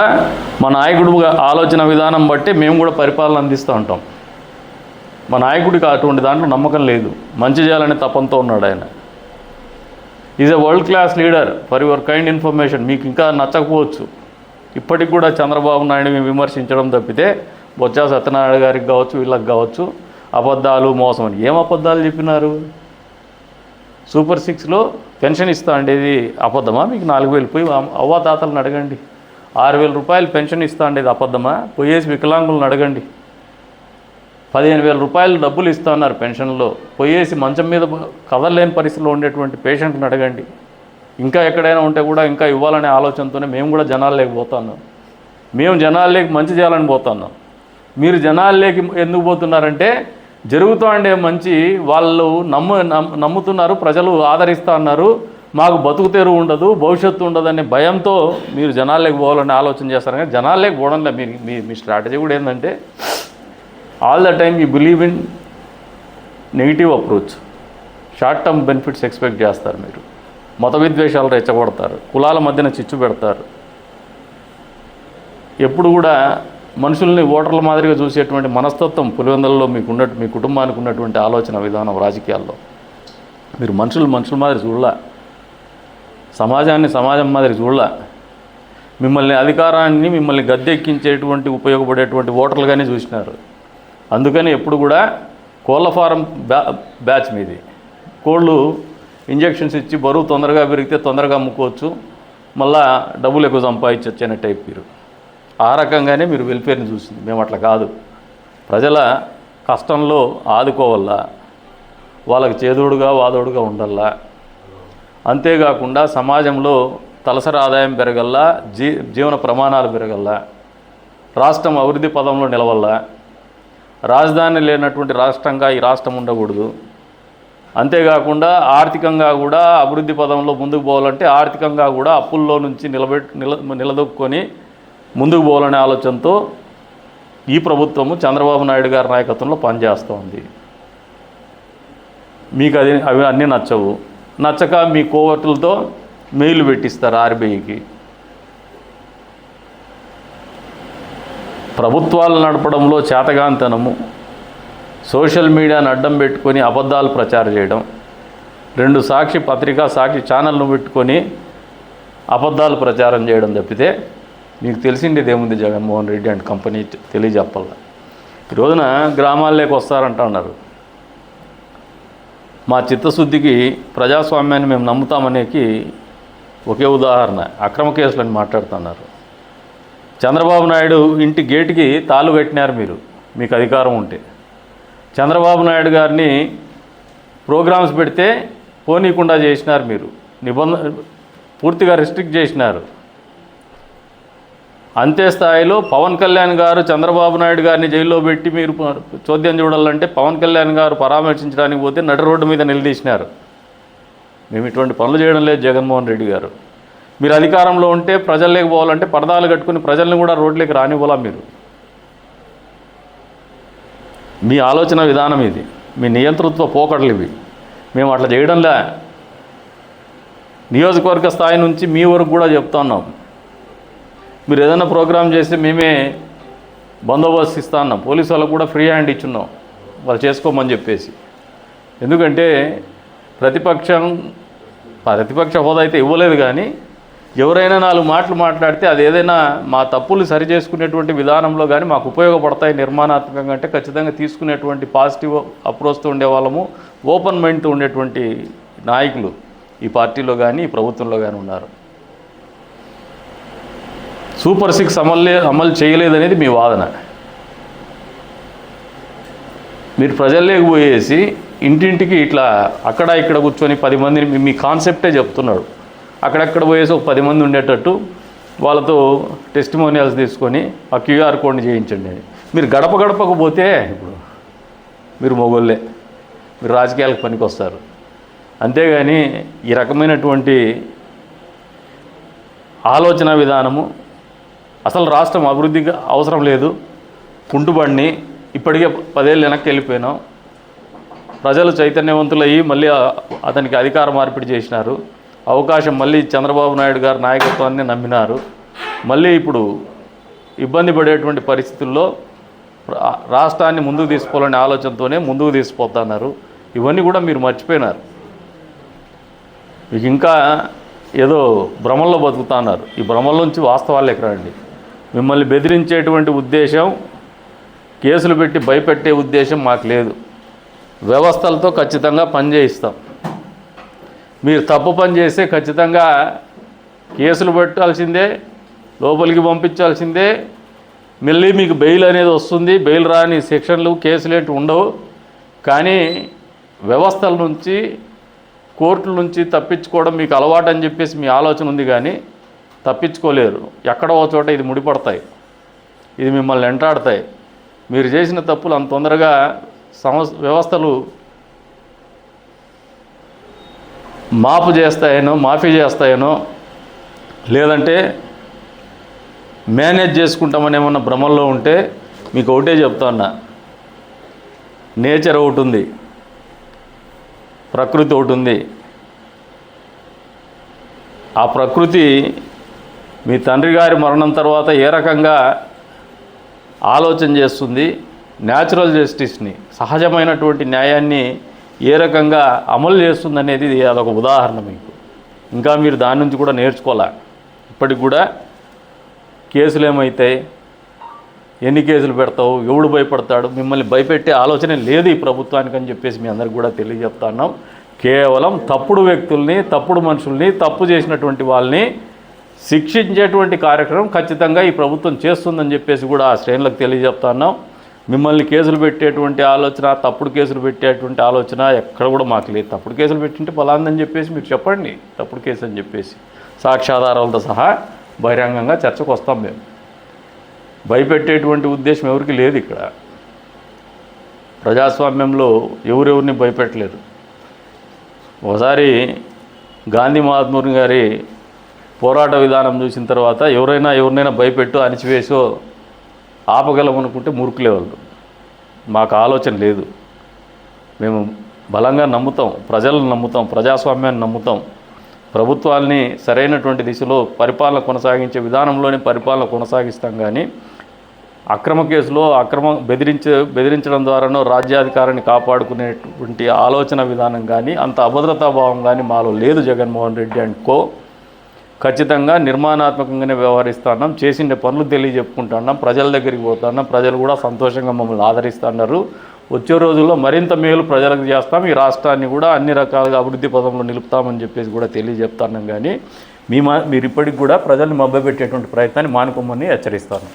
కూడా మా నాయకుడు ఆలోచన విధానం బట్టి మేము కూడా పరిపాలన అందిస్తూ ఉంటాం. మా నాయకుడికి అటువంటి దాంట్లో నమ్మకం లేదు. మంచి చేయాలనే తపంతో ఉన్నాడు ఆయన. Is a world class leader for your kind information మీకు ఇంకా నచ్చకపోవచ్చు. ఇప్పటికి కూడా చంద్రబాబు నాయుడు విమర్శించడం తప్పితే బొత్స సత్యనారాయణ గారికి కావచ్చు వీళ్ళకి కావచ్చు అబద్ధాలు మోసం అని. ఏం అబద్ధాలు చెప్పినారు? సూపర్ సిక్స్లో పెన్షన్ ఇస్తా అండి. ఇది అబద్ధమా? మీకు నాలుగు వేలు పోయి అవ్వ అవ్వాతాతలను అడగండి. ఆరు వేల రూపాయలు పెన్షన్ ఇస్తా ఉండేది అబద్ధమా? పోయేసి వికలాంగులను అడగండి. పదిహేను వేల రూపాయలు డబ్బులు ఇస్తా ఉన్నారు పెన్షన్లో. పోయేసి మంచం మీద కదలలేని పరిస్థితిలో ఉండేటువంటి పేషెంట్ని అడగండి. ఇంకా ఎక్కడైనా ఉంటే కూడా ఇంకా ఇవ్వాలనే ఆలోచనతోనే మేము కూడా జనాల్లోకి పోతున్నాం. మేము జనాల్లోకి మంచి చేయాలని పోతున్నాం. మీరు జనాల్లోకి ఎందుకు పోతున్నారంటే జరుగుతూ ఉండే మంచి వాళ్ళు నమ్ము నమ్ము- నమ్ముతున్నారు ప్రజలు ఆదరిస్తూ ఉన్నారు మాకు బతుకు తెరువు ఉండదు భవిష్యత్తు ఉండదనే భయంతో మీరు జనాల్లోకి పోవాలని ఆలోచన చేస్తారు. కానీ జనాల్లోకి పోవడంలో మీ మీ మీ స్ట్రాటజీ కూడా ఏంటంటే all the time you believe in negative approach short term benefits expect చేస్తారు మీరు. మత విద్వేషాలు రెచ్చగొడతారు. కులాల మధ్యన చిచ్చు పెడతారు. ఎప్పుడు కూడా మనుషుల్ని ఓటర్ల మాదిరిగా చూసేటువంటి మనస్తత్వం పులివెందల్లో మీకు ఉన్నట్టు మీ కుటుంబానికి ఉన్నటువంటి ఆలోచన విధానం రాజకీయాల్లో. మీరు మనుషులు మనుషుల మాదిరి చూడలే. సమాజాన్ని సమాజం మాదిరి చూడాల. మిమ్మల్ని అధికారాన్ని మిమ్మల్ని గద్దెక్కించేటువంటి ఉపయోగపడేటువంటి ఓటర్లుగానే చూసినారు. అందుకని ఎప్పుడు కూడా కోళ్ళ ఫారం బ్యా బ్యాచ్ మీది. కోళ్ళు ఇంజక్షన్స్ ఇచ్చి బరువు తొందరగా పెరిగితే తొందరగా అమ్ముకోవచ్చు. మళ్ళా డబ్బులు ఎక్కువ సంపాదించవచ్చు అనే టైప్ మీరు. ఆ రకంగానే మీరు వెల్ఫేర్ని చూసింది. మేము అట్లా కాదు. ప్రజల కష్టంలో ఆదుకోవాలా వాళ్ళకి చేదోడుగా వాదోడుగా ఉండాలా అంతేకాకుండా సమాజంలో తలసరి ఆదాయం పెరగల్లా జీ జీవన ప్రమాణాలు పెరగల్లా రాష్ట్రం అభివృద్ధి పదంలో నిలవల్లా రాజధాని లేనటువంటి రాష్ట్రంగా ఈ రాష్ట్రం ఉండకూడదు. అంతేకాకుండా ఆర్థికంగా కూడా అభివృద్ధి పదంలో ముందుకు పోవాలంటే ఆర్థికంగా కూడా అప్పుల్లో నుంచి నిలబెట్ నిల నిలదొక్కుని ముందుకు పోవాలనే ఆలోచనతో ఈ ప్రభుత్వము చంద్రబాబు నాయుడు గారి నాయకత్వంలో పనిచేస్తోంది. మీకు అది అవి అన్నీ నచ్చవు. నచ్చక మీ కోవట్లతో మెయిల్ పెట్టిస్తారు ఆర్బీఐకి. ప్రభుత్వాలు నడపడంలో చేతగాంతనము. సోషల్ మీడియాను అడ్డం పెట్టుకొని అబద్ధాలు ప్రచారం చేయడం. రెండు సాక్షి పత్రికా సాక్షి ఛానల్ను పెట్టుకొని అబద్ధాలు ప్రచారం చేయడం తప్పితే మీకు తెలిసిండేది ఏముంది జగన్మోహన్ రెడ్డి అండ్ కంపెనీ తెలియజెప్పాల ఈ రోజున గ్రామాల్లోకి వస్తారంట అన్నారు. మా చిత్తశుద్ధికి ప్రజాస్వామ్యాన్ని మేము నమ్ముతామనేకి ఒకే ఉదాహరణ అక్రమ కేసులని మాట్లాడుతున్నారు. చంద్రబాబు నాయుడు ఇంటి గేటుకి తాళ్ళు కట్టినారు మీరు మీకు అధికారం ఉంటే. చంద్రబాబు నాయుడు గారిని ప్రోగ్రామ్స్ పెడితే పోనీకుండా చేసినారు మీరు నిబంధన పూర్తిగా రిస్ట్రిక్ట్ చేసినారు. అంతే స్థాయిలో పవన్ కళ్యాణ్ గారు చంద్రబాబు నాయుడు గారిని జైల్లో పెట్టి మీరు చోద్యం చూడాలంటే పవన్ కళ్యాణ్ గారు పరామర్శించడానికి పోతే నడి రోడ్డు మీద నిలదీసినారు. మేము ఇటువంటి పనులు చేయడం లేదు జగన్మోహన్ రెడ్డి గారు. మీరు అధికారంలో ఉంటే ప్రజల్లోకి పోవాలంటే పరదాలు కట్టుకుని ప్రజల్ని కూడా రోడ్లోకి రానివ్వాలా మీరు? మీ ఆలోచన విధానం ఇది. మీ నియంతృత్వ పోకడలు ఇవి. మేము అట్లా చేయడంలే నియోజకవర్గ స్థాయి నుంచి మీ వరకు కూడా చెప్తున్నాం మీరు ఏదైనా ప్రోగ్రామ్ చేస్తే మేమే బందోబస్తు ఇస్తా అన్నాం. పోలీసు వాళ్ళకు కూడా ఫ్రీ హ్యాండ్ ఇచ్చున్నాం. వాళ్ళు చేసుకోమని చెప్పేసి. ఎందుకంటే ప్రతిపక్షం ప్రతిపక్ష హోదా అయితే ఇవ్వలేదు కానీ ఎవరైనా నాలుగు మాటలు మాట్లాడితే అది ఏదైనా మా తప్పులు సరి చేసుకునేటువంటి విధానంలో కానీ మాకు ఉపయోగపడతాయి నిర్మాణాత్మకంగా అంటే ఖచ్చితంగా తీసుకునేటువంటి పాజిటివ్ అప్రోచ్తో ఉండే వాళ్ళము ఓపెన్ మైండ్తో ఉండేటువంటి నాయకులు ఈ పార్టీలో కానీ ఈ ప్రభుత్వంలో కానీ ఉన్నారు. సూపర్ సిక్స్ అమలు అమలు చేయలేదనేది మీ వాదన. మీరు ప్రజల్లోకి పోయేసి ఇంటింటికి ఇట్లా అక్కడ ఇక్కడ కూర్చొని పది మందిని మీ- కాన్సెప్టే చెప్తున్నాడు. అక్కడక్కడ పోయేసి ఒక పది మంది ఉండేటట్టు వాళ్ళతో టెస్టిమోనియల్స్ తీసుకొని ఆ క్యూఆర్ కోడ్ని చేయించండి. మీరు గడప గడపకు పోతే ఇప్పుడు మీరు మొగోళ్ళే. మీరు రాజకీయాలకు పనికొస్తారు. అంతేగాని ఈ రకమైనటువంటి ఆలోచన విధానము అసలు రాష్ట్రం అభివృద్ధికి అవసరం లేదు. కుంటుబడిని ఇప్పటికే పదేళ్ళు వెనక్కి వెళ్ళిపోయినాం. ప్రజలు చైతన్యవంతులయ్యి మళ్ళీ అతనికి అధికార మార్పిడి చేసినారు. అవకాశం మళ్ళీ చంద్రబాబు నాయుడు గారి నాయకత్వాన్ని నమ్మినారు. మళ్ళీ ఇప్పుడు ఇబ్బంది పడేటువంటి పరిస్థితుల్లో రాష్ట్రాన్ని ముందుకు తీసుకోవాలనే ఆలోచనతోనే ముందుకు తీసుకుపోతున్నారు. ఇవన్నీ కూడా మీరు మర్చిపోయినారు. మీకు ఇంకా ఏదో భ్రమల్లో బతుకుతున్నారు. ఈ భ్రమంలోంచి వాస్తవాలు ఎక్కడండి? మిమ్మల్ని బెదిరించేటువంటి ఉద్దేశం కేసులు పెట్టి భయపెట్టే ఉద్దేశం మాకు లేదు. వ్యవస్థలతో ఖచ్చితంగా పనిచేయిస్తాం మీరు తప్పు పని చేస్తే ఖచ్చితంగా కేసులు పెట్టాల్సిందే లోపలికి పంపించాల్సిందే. మళ్ళీ మీకు బెయిల్ అనేది వస్తుంది బెయిల్ రాని సెక్షన్లు కేసులు ఏంటి ఉండవు. కానీ వ్యవస్థల నుంచి కోర్టుల నుంచి తప్పించుకోవడం మీకు అలవాటు అని చెప్పేసి మీ ఆలోచన ఉంది కానీ తప్పించుకోలేరు. ఎక్కడో చోట ఇది ముడిపడతాయి. ఇది మిమ్మల్ని వెంటాడతాయి మీరు చేసిన తప్పులు అంత తొందరగా సంస్థ వ్యవస్థలు మాపు చేస్తాయనో మాఫీ చేస్తాయనో లేదంటే మేనేజ్ చేసుకుంటామని ఏమన్నా భ్రమల్లో ఉంటే మీకు ఒకటే చెప్తాన్నా. నేచర్ ఒకటి ఉంది. ప్రకృతి ఒకటి ఉంది. ఆ ప్రకృతి మీ తండ్రి గారి మరణం తర్వాత ఏ రకంగా ఆలోచన చేస్తుంది? న్యాచురల్ జస్టిస్ని సహజమైనటువంటి న్యాయాన్ని ఏ రకంగా అమలు చేస్తుంది అనేది ఇది అదొక ఉదాహరణ మీకు. ఇంకా మీరు దాని నుంచి కూడా నేర్చుకోలే ఇప్పటికి కూడా కేసులు ఏమవుతాయి ఎన్ని కేసులు పెడతావు ఎవడు భయపడతాడు మిమ్మల్ని భయపెట్టే ఆలోచన లేదు ఈ ప్రభుత్వానికి అని చెప్పేసి మీ అందరికి కూడా తెలియజెప్తున్నాం కేవలం తప్పుడు వ్యక్తుల్ని తప్పుడు మనుషుల్ని తప్పు చేసినటువంటి వాళ్ళని శిక్షించేటువంటి కార్యక్రమం ఖచ్చితంగా ఈ ప్రభుత్వం చేస్తుందని చెప్పేసి కూడా ఆ శ్రేణులకు తెలియజెప్తున్నాం మిమ్మల్ని కేసులు పెట్టేటువంటి ఆలోచన తప్పుడు కేసులు పెట్టేటువంటి ఆలోచన ఎక్కడ కూడా మాకు లేదు. తప్పుడు కేసులు పెట్టింటే ఫలాందని చెప్పేసి మీరు చెప్పండి. తప్పుడు కేసు అని చెప్పేసి. సాక్ష్యాధారాలతో సహా బహిరంగంగా చర్చకు వస్తాం మేము. భయపెట్టేటువంటి ఉద్దేశం ఎవరికి లేదు ఇక్కడ. ప్రజాస్వామ్యంలో ఎవరెవరిని భయపెట్టలేదు. ఒకసారి గాంధీ మహాత్ముని గారి పోరాట విధానం చూసిన తర్వాత ఎవరైనా ఎవరినైనా భయపెట్టు అణిచివేసో ఆపగలం అనుకుంటే మురుకులే వాళ్ళు. మాకు ఆలోచన లేదు. మేము బలంగా నమ్ముతాం ప్రజలను నమ్ముతాం ప్రజాస్వామ్యాన్ని నమ్ముతాం. ప్రభుత్వాల్ని సరైనటువంటి దిశలో పరిపాలన కొనసాగించే విధానంలోనే పరిపాలన కొనసాగిస్తాం కానీ అక్రమ కేసులో అక్రమ బెదిరించే బెదిరించడం ద్వారానో రాజ్యాధికారాన్ని కాపాడుకునేటువంటి ఆలోచన విధానం కానీ అంత అభద్రతా భావం కానీ మాలో లేదు జగన్మోహన్ రెడ్డి అండ్ కో. ఖచ్చితంగా నిర్మాణాత్మకంగానే వ్యవహరిస్తున్నాం చేసిన పనులు తెలియజెప్పుకుంటున్నాం ప్రజల దగ్గరికి పోతున్నాం ప్రజలు కూడా సంతోషంగా మమ్మల్ని ఆదరిస్తున్నారు. వచ్చే రోజుల్లో మరింత మేలు ప్రజలకు చేస్తాం ఈ రాష్ట్రాన్ని కూడా అన్ని రకాలుగా అభివృద్ధి పదంలో నిలుపుతామని చెప్పేసి కూడా తెలియజెప్తున్నాం. కానీ మీ మా మీరు ఇప్పటికి కూడా ప్రజల్ని మభ్యపెట్టేటువంటి ప్రయత్నాన్ని మానుకోమని హెచ్చరిస్తాను.